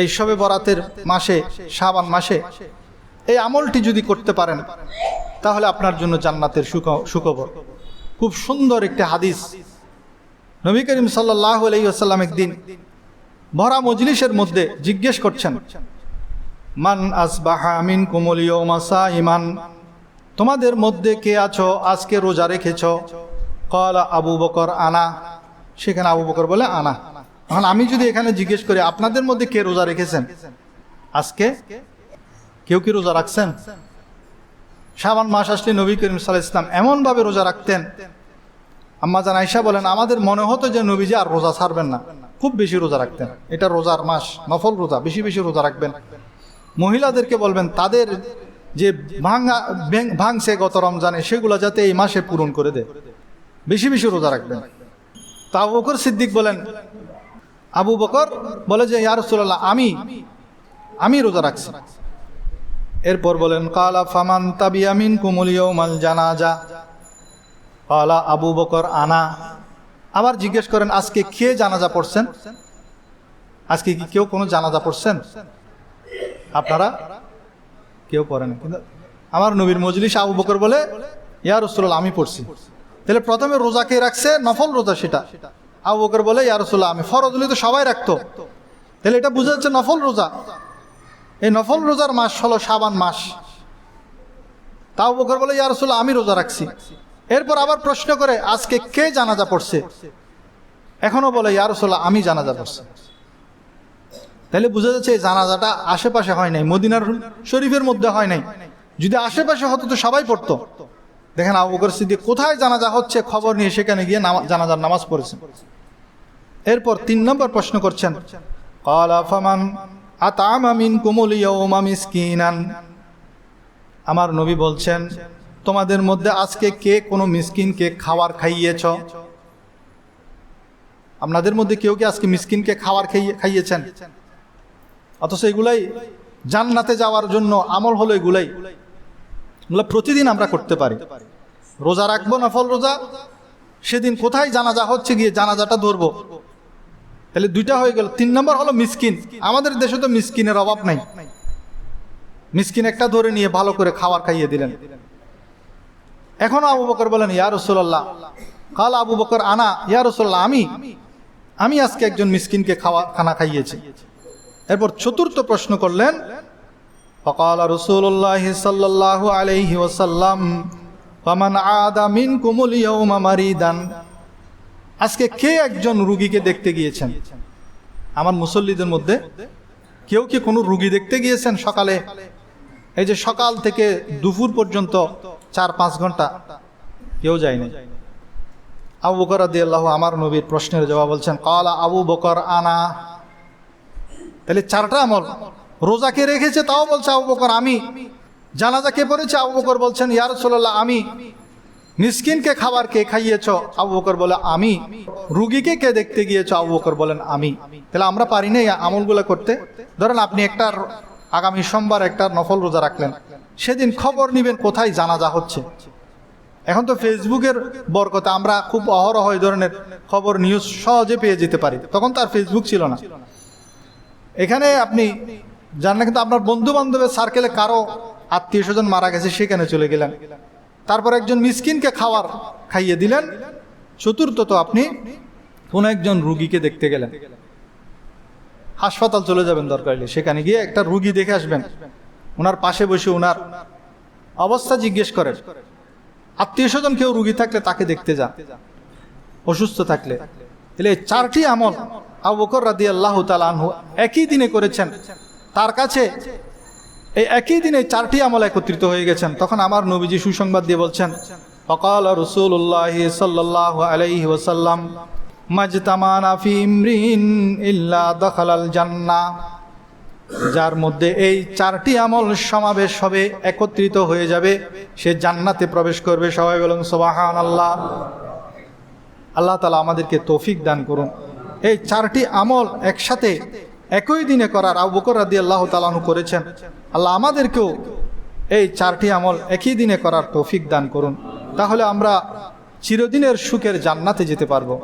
এই সবে বরাতের মাসে, শাবান মাসে, এই আমলটি যদি করতে পারেন, তাহলে আপনার জন্য জান্নাতের সুখ, সুখবর। খুব সুন্দর একটি হাদিস। নবী করিম সাল্লাহ আলাইসাল্লাম একদিন ভরা মজলিসের মধ্যে জিজ্ঞেস করছেন, মান আসবাহা কুমলিও মাসা ইমান তোমাদের মধ্যে কে আছো? আজকে রোজা রেখেছ? কলা আবু বকর আনা। সেখানে আবু বকর বলে আনা। এখন আমি যদি এখানে জিজ্ঞেস করি, আপনাদের মধ্যে কে রোজা রেখেছেন? আজকে? কেউ কি রোজা রাখছেন? শাবান মাস আসলে নবী করিম সাল্লাহ ইসলাম এমনভাবে রোজা রাখতেন। আম্মা জান আইসা বলেন, আমাদের মনে হতো যে নবীজি আর রোজা ছাড়বেন না। খুব বেশি রোজা রাখতেন। এটা রোজার মাস, নফল রোজা, বেশি বেশি রোজা রাখবেন। মহিলাদেরকে বলবেন, তাদের যে ভাঙা, ভাঙছে গত রমজানে, সেগুলো যাতে এই মাসে পূরণ করে দেয়। বেশি বেশি রোজা রাখবেন। তা আবু বকর সিদ্দিক বলেন আবু বকর বলে যে, ইয়া রাসূলুল্লাহ, আমি আমি রোজা রাখছি। এরপর বলেন, কালা ফামান তাবিয়ামিন কুমুলিও মাল জানাজা। কালা আবু বকর আনা। আবার জিজ্ঞেস করেন, আজকে কে জানাজা পড়ছেন? আজকে কি কেউ কোনো জানাজা পড়ছেন? আপনারা কেউ পড়েন। কিন্তু আমার নবীর মজলিস আবু বকর বলে, ইয়া রসুল্লাহ আমি পড়ছি। তাহলে প্রথমে রোজা কে রাখছে? নফল রোজা সেটা। আবু বকর বলে, ইয়া রসুল্লাহ আমি ফরজ হলে তো সবাই রাখতো। তাহলে এটা বোঝা যাচ্ছে নফল রোজা। এই নফল রোজার মাস হলো সাবান মাস। তাও বকর বলে, ইয়া রসুল্লাহ আমি রোজা রাখছি। এরপর আবার প্রশ্ন করে, আজকে কে জানাজা পড়ছে? এখনও বলে, ইয়া রসুল্লাহ আমি জানাজা পড়ছি। তাহলে বোঝা যাচ্ছে এই জানাজাটা আশেপাশে হয় নাই, মদিনার শরীফের মধ্যে হয় নাই। যদি আশেপাশে হতো তো সবাই পড়তো। দেখেন আবু বকর সিদ্দিক কোথায় জানাজা হচ্ছে খবর নিয়ে সেখানে গিয়ে জানাজার নামাজ পড়েছেন। এরপর তিন নম্বর প্রশ্ন করছেন আমার নবী বলছেন, তোমাদের মধ্যে আজকে কে কোনো মিসকিনকে খাবার খাইয়েছ? আপনাদের মধ্যে কেউ কি আজকে মিসকিনকে খাবার খাইয়ে, খাইয়েছেন? অথচ এগুলাই জান্নাতে যাওয়ার জন্য আমল হলো এগুলাই। এগুলো প্রতিদিন আমরা করতে পারি। রোজা রাখব নফল রোজা? সেদিন কোথায় জানাজা হচ্ছে গিয়ে জানাজাটা ধরবো? তাহলে দুইটা হয়ে গেল তিন নম্বর হলো মিসকিন আমাদের দেশে তো মিসকিনের অভাব নাই মিসকিন একটা ধরে নিয়ে ভালো করে খাবার খাইয়ে দিলেন এখনো আবু বকর বলেন ইয়া রসুল্লাহ কাল আবু বকর আনা ইয়া রসুল্লাহ আমি আমি আজকে একজন মিসকিনকে খাওয়া খানা খাইয়েছি এরপর চতুর্থ প্রশ্ন করলেন فقال رسول الله صلى الله عليه وسلم فمن عاد منكم اليوم مريضا আজকে কে একজন রুগীকে দেখতে গিয়েছেন? আমার মুসল্লিদের মধ্যে কেউ কি কোনো রুগী দেখতে গিয়েছেন সকালে? এই যে সকাল থেকে দুপুর পর্যন্ত চার পাঁচ ঘণ্টা কেউ যায়নি। আবু বকর আদি আল্লাহ আমার নবীর প্রশ্নের জবাব বলছেন, কালা আবু বকর আনা। তাহলে চারটা আমল। রোজাকে রেখেছে তাও বলছে আবু বকর, আমি। জানাজাকে পড়েছে? আবু বকর বলছেন, ইয়া রাসূলুল্লাহ, আমি। মিসকিনকে খাবার কে খাইয়েছ? আবু বকর বলে, আমি। রুগীকে কে দেখতে গিয়েছ? আবু বকর বলেন, আমি। তাহলে আমরা পারি না আমলগুলো করতে? ধরেন আপনি একটা আগামী সোমবার একটা নফল রোজা রাখলেন। সেদিন খবর নিবেন কোথায়? জানাজা হচ্ছে। এখন তো ফেসবুকের বরকতে আমরা খুব অহরহ এই ধরনের খবর নিউজ সহজে পেয়ে যেতে পারি। তখন তার ফেসবুক ছিল না। এখানে আপনি জান না, কিন্তু আপনার বন্ধু বান্ধবের সার্কেলে কারও আত্মীয় স্বজন মারা গেছে, সেখানে চলে গেলেন। তারপর একজন মিসকিনকে খাওয়ার খাইয়ে দিলেন। চতুর্থত আপনি কোনো একজন রুগীকে দেখতে গেলেন। হাসপাতাল চলে যাবেন দরকার হলে সেখানে গিয়ে একটা রুগী দেখে আসবেন। ওনার পাশে বসে ওনার অবস্থা জিজ্ঞেস করেন। আত্মীয় স্বজন কেউ রুগী থাকলে তাকে দেখতে যান। অসুস্থ থাকলে। তাহলে চারটি আমল আবু রাদি আল্লাহ তালু একই দিনে করেছেন। তার কাছে এই একই দিনে চারটি আমল একত্রিত হয়ে গেছেন। তখন আমার নবীজি সুসংবাদ দিয়ে বলছেন, ফকাল রসুল্লাহ সাল্লাহ আলাইহি ওসাল্লাম মাজতামানা ফি ইমরিন ইল্লা দখালাল জান্না যার মধ্যে এই চারটি আমল সমাবেশ হবে, একত্রিত হয়ে যাবে, সে জান্নাতে প্রবেশ করবে। সবাই বলুন সোবাহান আল্লাহ আল্লাহ তালা আমাদেরকে তৌফিক দান করুন। এই চারটি আমল একসাথে একই দিনে করার আবু বকর রাদি আল্লাহ তালাহু করেছেন। আল্লাহ আমাদেরকেও এই চারটি আমল একই দিনে করার তৌফিক দান করুন। তাহলে আমরা চিরদিনের সুখের জান্নাতে যেতে পারব।